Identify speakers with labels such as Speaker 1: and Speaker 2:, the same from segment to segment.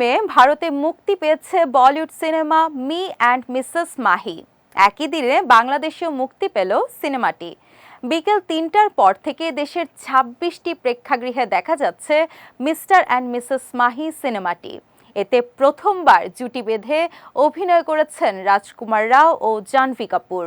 Speaker 1: মে ভারতে মুক্তি পেয়েছে Bollywood cinema Mr and Mrs Mahi. একই দিনে বাংলাদেশেও মুক্তি পেল সিনেমাটি। বিকেল তিনটার পর থেকে দেশের ছাব্বিশটি প্রেক্ষাগৃহে দেখা যাচ্ছে মিস্টার অ্যান্ড মিসেস মাহি সিনেমাটি। এতে প্রথমবার জুটি বেঁধে অভিনয় করেছেন রাজকুমার রাও ও জাহ্নবী কাপুর।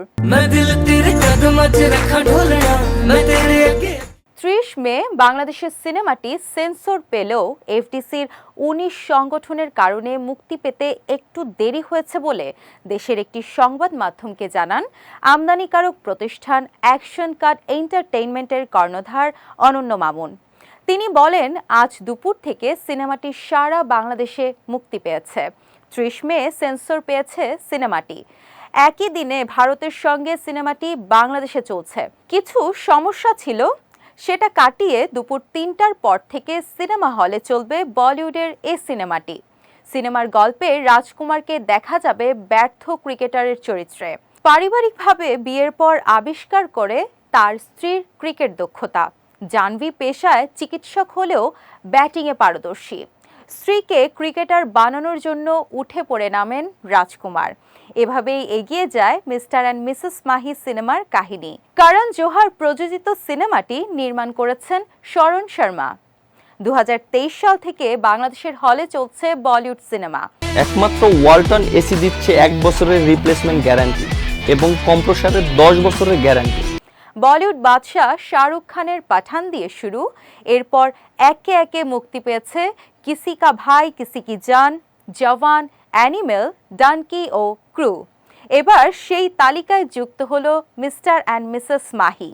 Speaker 1: মে বাংলাদেশের সিনেমাটি সেন্সর পেলেও এফডিসির উনিশ সংগঠনের কারণে মুক্তি পেতে একটু দেরি হয়েছে বলে দেশের একটি সংবাদ মাধ্যমকে জানান আমদানিকারক প্রতিষ্ঠান অ্যাকশন কার্ড এন্টারটেইনমেন্টের কর্ণধার অনন্য মামুন। তিনি বলেন, আজ দুপুর থেকে সিনেমাটি সারা বাংলাদেশে মুক্তি পেয়েছে। ত্রিশ মে সেন্সর পেয়েছে সিনেমাটি। একই দিনে ভারতের সঙ্গে সিনেমাটি বাংলাদেশে চলছে। কিছু সমস্যা ছিল সেটা কাটিয়ে দুপুর তিনটার পর থেকে সিনেমা হলে চলবে বলিউডের এ সিনেমাটি। সিনেমার গল্পে রাজকুমারকে দেখা যাবে ব্যর্থ ক্রিকেটারের চরিত্রে। পারিবারিকভাবে বিয়ের পর আবিষ্কার করে তার স্ত্রীর ক্রিকেট দক্ষতা। জানভি পেশায় চিকিৎসক হলেও ব্যাটিংয়ে পারদর্শী। স্ত্রীকে ক্রিকেটার বানানোর জন্য উঠে পড়ে নামেন রাজকুমার। এভাবেই এগিয়ে যায় মিস্টার অ্যান্ড মিসেস মাহি সিনেমার কাহিনী। কারণ জোহার প্রযোজিত সিনেমাটি নির্মাণ করেছেন শরণ শর্মা। দু সাল থেকে বাংলাদেশের হলে চলছে বলিউড সিনেমা।
Speaker 2: একমাত্র ওয়ালটন এসি দিচ্ছে এক বছরের রিপ্লেসমেন্ট গ্যারান্টি এবং কম্প্রসারের দশ বছরের গ্যারান্টি
Speaker 1: বলিউড বাদশাহ শাহরুখ খানের পাঠান দিয়ে শুরু। এরপর একে একে মুক্তি পেয়েছে কিসি কা ভাই কিসি কি জান জওয়ান অ্যানিমেল ডানকি ও ক্রু এবার সেই তালিকায় যুক্ত হলো মিস্টার অ্যান্ড মিসেস মাহি